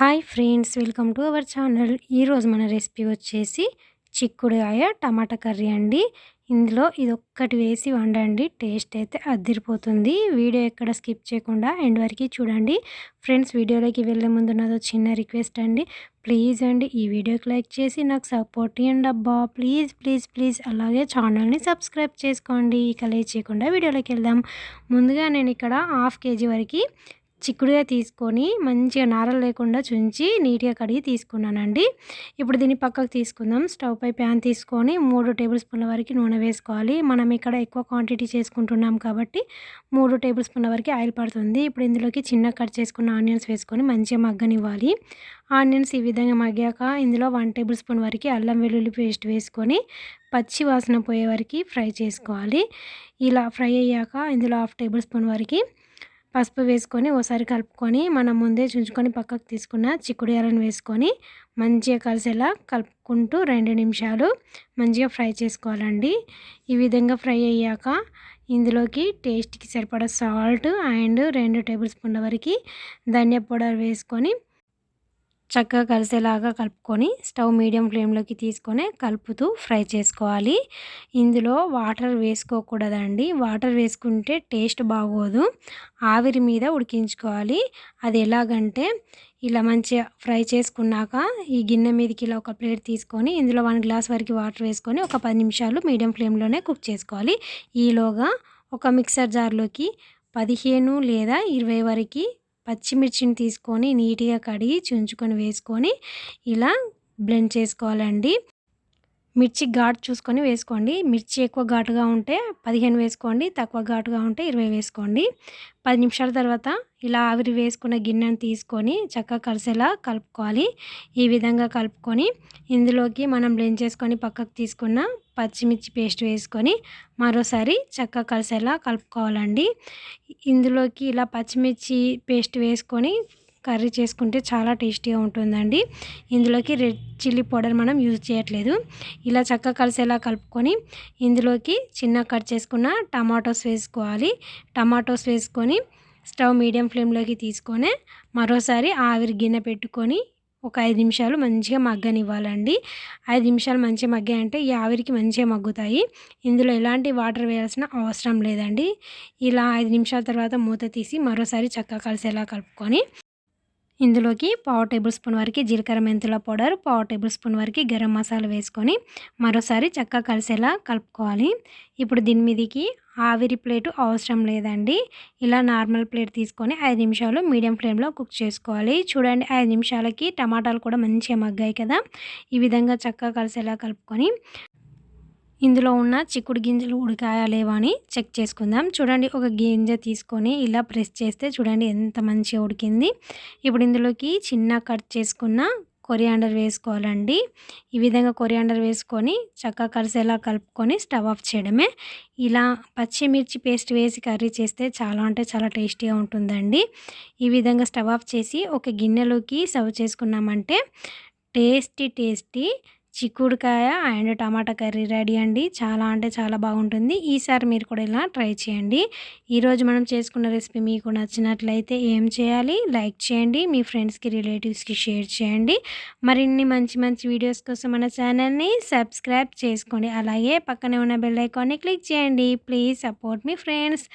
Hi friends welcome to our channel ఈరోజు మన recipe వచ్చేసి చిక్కుడుకాయ టమాటా కర్రీ అండి. ఇందులో ఇది ఒక్కటి వేసి వండండి. టేస్ట్ అయితే అదిరిపోతుంది. వీడియో ఎక్కడ స్కిప్ చేయకుండా ఎండ్ వరకు చూడండి. ఫ్రెండ్స్ వీడియోలోకి వెళ్ళే ముందు నాదో చిన్న రిక్వెస్ట్ అండి. ప్లీజ్ అండి ఈ వీడియోకి లైక్ చేసి నాకు సపోర్ట్ ఇవ్వండి అబ్బా. ప్లీజ్ ప్లీజ్ ప్లీజ్ అలాగే ఛానల్ని సబ్స్క్రైబ్ చేసుకోండి. ఇక లేట్ చేయకుండా వీడియోలోకి వెళ్దాం. ముందుగా నేను ఇక్కడ హాఫ్ కేజీ వరకు చిక్కుడుగా తీసుకొని మంచిగా నారలు లేకుండా చుంచి నీట్గా కడిగి తీసుకున్నానండి. ఇప్పుడు దీన్ని పక్కకు తీసుకుందాం. స్టవ్ పై ప్యాన్ తీసుకొని మూడు టేబుల్ స్పూన్ల వరకు నూనె వేసుకోవాలి. మనం ఇక్కడ ఎక్కువ క్వాంటిటీ చేసుకుంటున్నాం కాబట్టి మూడు టేబుల్ స్పూన్ల వరకు ఆయిల్ పడుతుంది. ఇప్పుడు ఇందులోకి చిన్న కట్ చేసుకున్న ఆనియన్స్ వేసుకొని మంచిగా మగ్గనివ్వాలి. ఆనియన్స్ ఈ విధంగా మగ్గాక ఇందులో వన్ టేబుల్ స్పూన్ వరకు అల్లం వెల్లుల్లి పేస్ట్ వేసుకొని పచ్చి వాసన పోయే వరకు ఫ్రై చేసుకోవాలి. ఇలా ఫ్రై అయ్యాక ఇందులో హాఫ్ టేబుల్ స్పూన్ వరకు పసుపు వేసుకొని ఓసారి కలుపుకొని మనం ముందే చుంచుకొని పక్కకు తీసుకున్న చిక్కుడు ఎర్రను వేసుకొని మంచిగా కలిసేలా కలుపుకుంటూ రెండు నిమిషాలు మంచిగా ఫ్రై చేసుకోవాలండి. ఈ విధంగా ఫ్రై అయ్యాక ఇందులోకి టేస్ట్కి సరిపడా సాల్ట్ అండ్ రెండు టేబుల్ స్పూన్ల వరకు ధనియా పౌడర్ వేసుకొని చక్కగా కలిసేలాగా కలుపుకొని స్టవ్ మీడియం ఫ్లేమ్లోకి తీసుకొని కలుపుతూ ఫ్రై చేసుకోవాలి. ఇందులో వాటర్ వేసుకోకూడదండి. వాటర్ వేసుకుంటే టేస్ట్ బాగోదు. ఆవిరి మీద ఉడికించుకోవాలి. అది ఎలాగంటే ఇలా మంచిగా ఫ్రై చేసుకున్నాక ఈ గిన్నె మీదకి ఇలా ఒక ప్లేట్ తీసుకొని ఇందులో వన్ గ్లాస్ వరకు వాటర్ వేసుకొని ఒక పది నిమిషాలు మీడియం ఫ్లేమ్లోనే కుక్ చేసుకోవాలి. ఈలోగా ఒక మిక్సర్ జార్లోకి పదిహేను లేదా ఇరవై వరకు పచ్చిమిర్చిని తీసుకొని నీట్గా కడిగి చుంచుకొని వేసుకొని ఇలా బ్లెండ్ చేసుకోవాలండి. మిర్చి ఘాటు చూసుకొని వేసుకోండి. మిర్చి ఎక్కువ ఘాటుగా ఉంటే పదిహేను వేసుకోండి. తక్కువ ఘాటుగా ఉంటే ఇరవై వేసుకోండి. పది నిమిషాల తర్వాత ఇలా ఆవిరి వేసుకున్న గిన్నెను తీసుకొని చక్కగా కలిసేలా కలుపుకోవాలి. ఈ విధంగా కలుపుకొని ఇందులోకి మనం బ్లెండ్ చేసుకొని పక్కకు తీసుకున్న పచ్చిమిర్చి పేస్ట్ వేసుకొని మరోసారి చక్కగా కలిసేలా కలుపుకోవాలండి. ఇందులోకి ఇలా పచ్చిమిర్చి పేస్ట్ వేసుకొని కర్రీ చేసుకుంటే చాలా టేస్టీగా ఉంటుందండి. ఇందులోకి రెడ్ చిల్లీ పౌడర్ మనం యూజ్ చేయట్లేదు. ఇలా చక్కగా కలిసేలా కలుపుకొని ఇందులోకి చిన్న కట్ చేసుకున్న టమాటోస్ వేసుకోవాలి. టమాటోస్ వేసుకొని స్టవ్ మీడియం ఫ్లేమ్లోకి తీసుకొని మరోసారి ఆవిరి గిన్నె పెట్టుకొని ఒక ఐదు నిమిషాలు మంచిగా మగ్గనివ్వాలండి. ఐదు నిమిషాలు మంచిగా మగ్గాయంటే ఈ ఆవిరికి మంచిగా మగ్గుతాయి. ఇందులో ఎలాంటి వాటర్ వేయాల్సిన అవసరం లేదండి. ఇలా ఐదు నిమిషాల తర్వాత మూత తీసి మరోసారి చక్కగా కలిసేలా కలుపుకొని ఇందులోకి పావు టేబుల్ స్పూన్ వరకు జీలకర్ర మెంతుల పౌడర్ పావు టేబుల్ స్పూన్ వరకు గరం మసాలా వేసుకొని మరోసారి చక్కగా కలిసేలా కలుపుకోవాలి. ఇప్పుడు దీని మీదకి ఆవిరి ప్లేటు అవసరం లేదండి. ఇలా నార్మల్ ప్లేట్ తీసుకొని ఐదు నిమిషాలు మీడియం ఫ్లేమ్లో కుక్ చేసుకోవాలి. చూడండి ఐదు నిమిషాలకి టమాటాలు కూడా మంచిగా మగ్గాయి కదా. ఈ విధంగా చక్కగా కలిసేలా కలుపుకొని ఇందులో ఉన్న చిక్కుడు గింజలు ఉడికాయా లేవా అని చెక్ చేసుకుందాం. చూడండి ఒక గింజ తీసుకొని ఇలా ప్రెస్ చేస్తే చూడండి ఎంత మంచిగా ఉడికింది. ఇప్పుడు ఇందులోకి చిన్న కట్ చేసుకున్న కొరియాండర్ వేసుకోవాలండి. ఈ విధంగా కొరియాండర్ వేసుకొని చక్కగా కలిసేలా కలుపుకొని స్టవ్ ఆఫ్ చేయడమే. ఇలా పచ్చిమిర్చి పేస్ట్ వేసి కర్రీ చేస్తే చాలా అంటే చాలా టేస్టీగా ఉంటుందండి. ఈ విధంగా స్టవ్ ఆఫ్ చేసి ఒక గిన్నెలోకి సర్వ్ చేసుకున్నామంటే టేస్టీ టేస్టీ చిక్కుడుకాయ అండ్ టమాటా కర్రీ రెడీ అండి. చాలా అంటే చాలా బాగుంటుంది. ఈసారి మీరు కూడా ఇలా ట్రై చేయండి. ఈరోజు మనం చేసుకున్న రెసిపీ మీకు నచ్చినట్లయితే ఏం చేయాలి? లైక్ చేయండి. మీ ఫ్రెండ్స్కి రిలేటివ్స్కి షేర్ చేయండి. మరిన్ని మంచి మంచి వీడియోస్ కోసం మన ఛానల్ని సబ్స్క్రైబ్ చేసుకోండి. అలాగే పక్కనే ఉన్న బెల్ ఐకాన్ని క్లిక్ చేయండి. Please support me friends.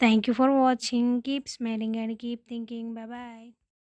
Thank for watching. Keep smiling and keep thinking. Bye.